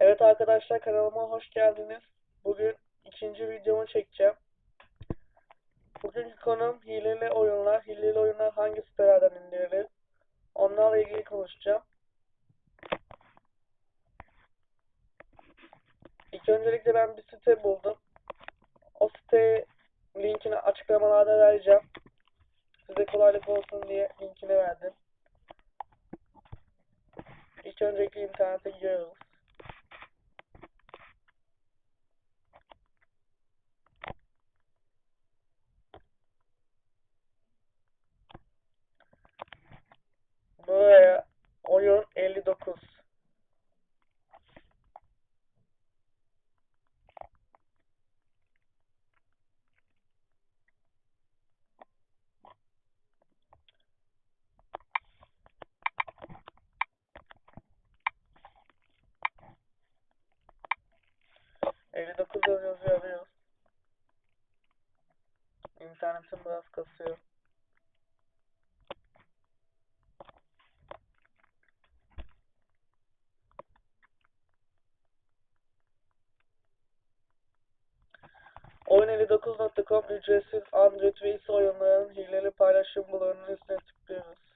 Evet arkadaşlar kanalıma hoş geldiniz. Bugün ikinci videomu çekeceğim. Bugünkü konum hileli oyunlar. Hileli oyunlar hangi sitelerden indirilir? Onlarla ilgili konuşacağım. İlk öncelikle ben bir site buldum. O site linkini açıklamalarda vereceğim. Size kolaylık olsun diye linkini verdim. İlk öncelikle internete giriyoruz. 59 yazıyoruz yazıyoruz. İnternetim biraz kasıyor. Oyun59.com ücretsiz Android ve iOS oyunlarının hileli paylaşımlarını hizmet tıklıyoruz.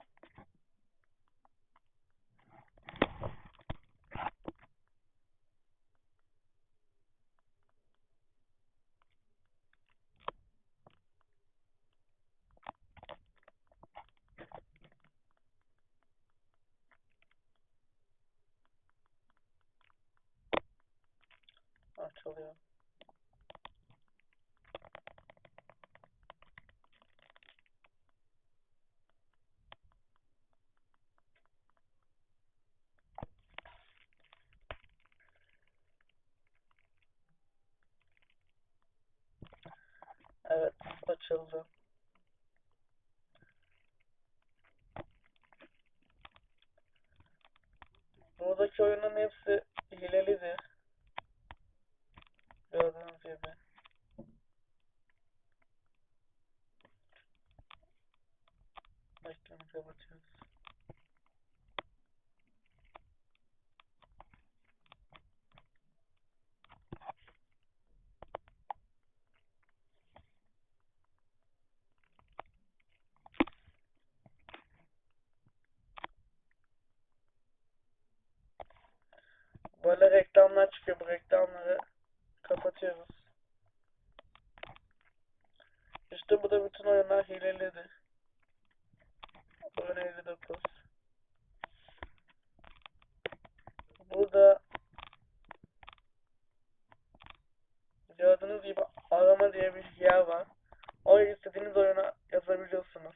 Açılıyor. Evet, açıldı. Buradaki oyunun hepsi hilelidir. Gördüğünüz gibi. Reklamı kapatıyoruz. Böyle reklamlar çıkıyor. Bu reklamları kapatıyoruz. İşte bu da bütün oyunlar hilelidir. Oyun 59. Burada gördüğünüz gibi arama diye bir yer var. Oraya istediğiniz oyuna yazabiliyorsunuz.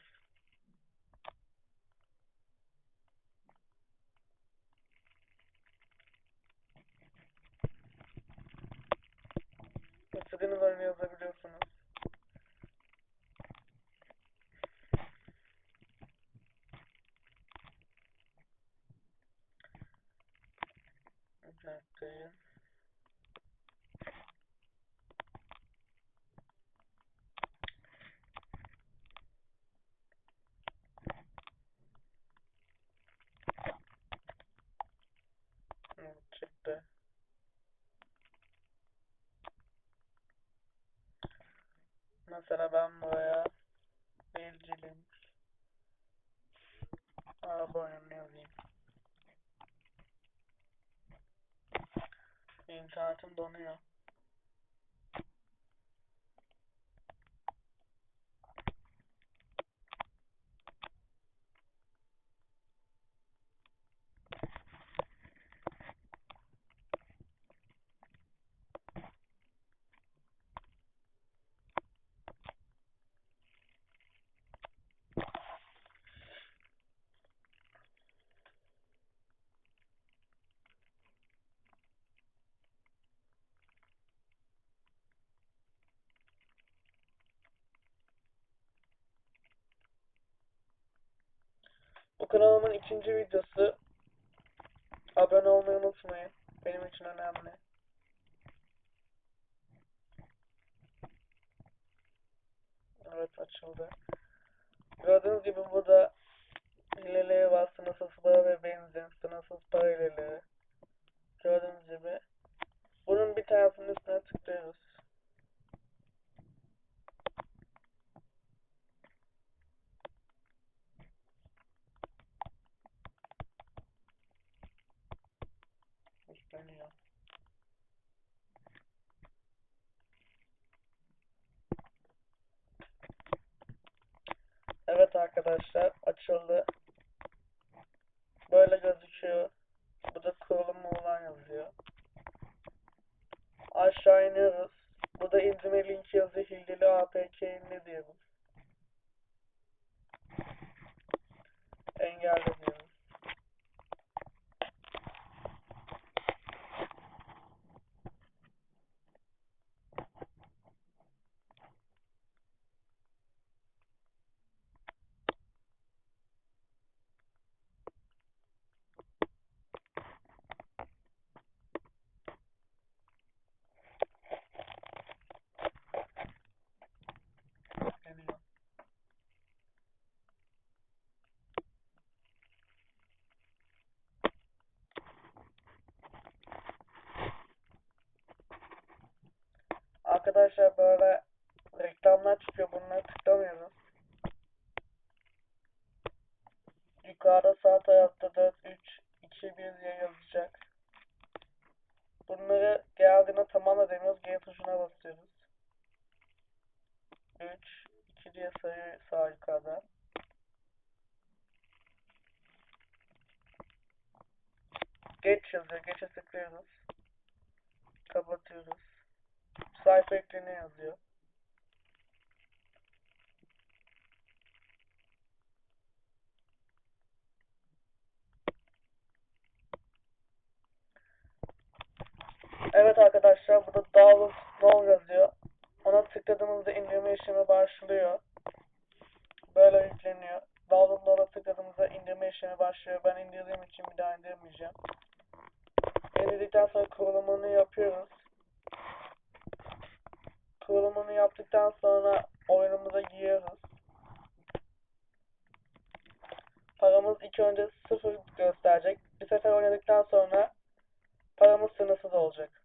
İstediğiniz oyunu yazabiliyorsunuz. İnternetteyim. Evet, çıktı. Mesela ben buraya seyircilink araba oyununu yazayım. İnternetim donuyor. Bu kanalımın ikinci videosu. Abone olmayı unutmayın. Benim için önemli. Evet açıldı. Gördüğünüz gibi burada hileleri var. Sınırsız para ve benzin. Sınırsız para hileleri. Gördüğünüz gibi. Bunun bir tanesinin üstüne tıklıyoruz. Yükleniyor. Evet arkadaşlar açıldı. Böyle gözüküyor. Bu da kurulum olan yazıyor. Aşağı iniyoruz. Bu da indirme linki yazıyor. Hileli APK ne diyoruz. Engelle. Arkadaşlar böyle reklamlar çıkıyor. Bunları tıklamıyoruz. Yukarıda sağ tarafta 4, 3, 2, 1 diye yazacak. Bunları geldiğinde tamamla demiyoruz. G tuşuna basıyoruz. 3, 2 diye sayıyor sağ yukarıda. Geç yazıyor. Geçe tıklıyoruz. Kapatıyoruz. Sayfa ekleniyor yazıyor. Evet arkadaşlar burada download now yazıyor. Ona tıkladığımızda indirme işlemi başlıyor. Böyle yükleniyor. Download now'a tıkladığımızda indirme işlemi başlıyor. Ben indirdiğim için bir daha indirmeyeceğim. İndirdikten sonra kurulumunu yapıyoruz. Kurulumunu yaptıktan sonra oyunumuza giriyoruz. Paramız ilk önce sıfır gösterecek. Bir sefer oynadıktan sonra paramız sınırsız olacak.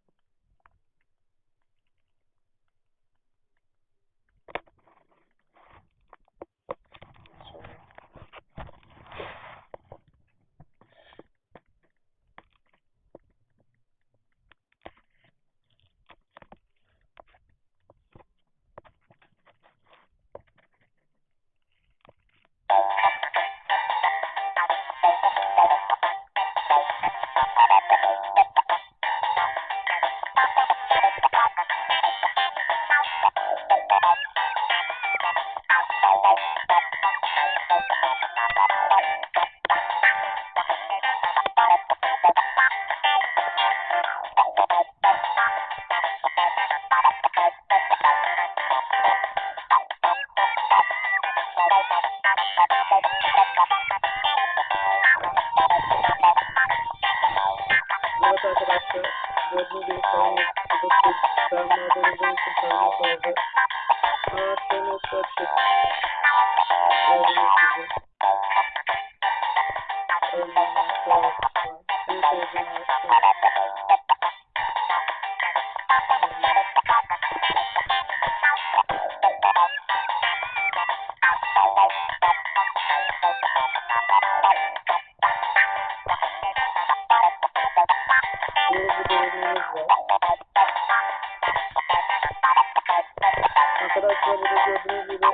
Arkadaşlar bunu gördüğünüz gibi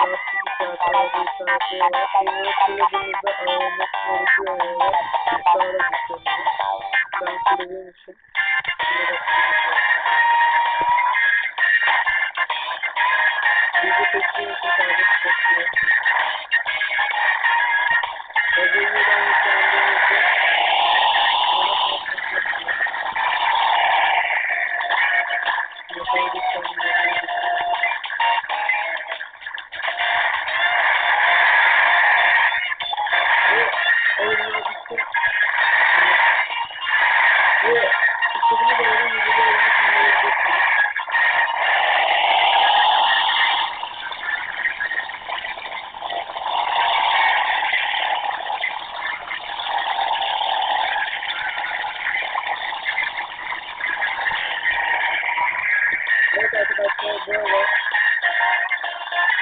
Nasıl bir saatler bir saatler var Bunu kulübümüzde ağırmak gerekiyor yani Sağlık istedim Ben kulübüm için Şimdi bakıyorum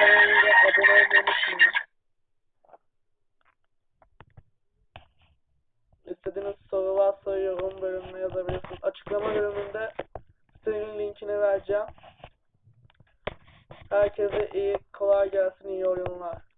Kanalımıza abone olmayı unutmayın. İstediğiniz soru varsa yorum bölümüne yazabilirsiniz. Açıklama bölümünde sitenin linkini vereceğim. Herkese iyi, kolay gelsin, iyi oyunlar.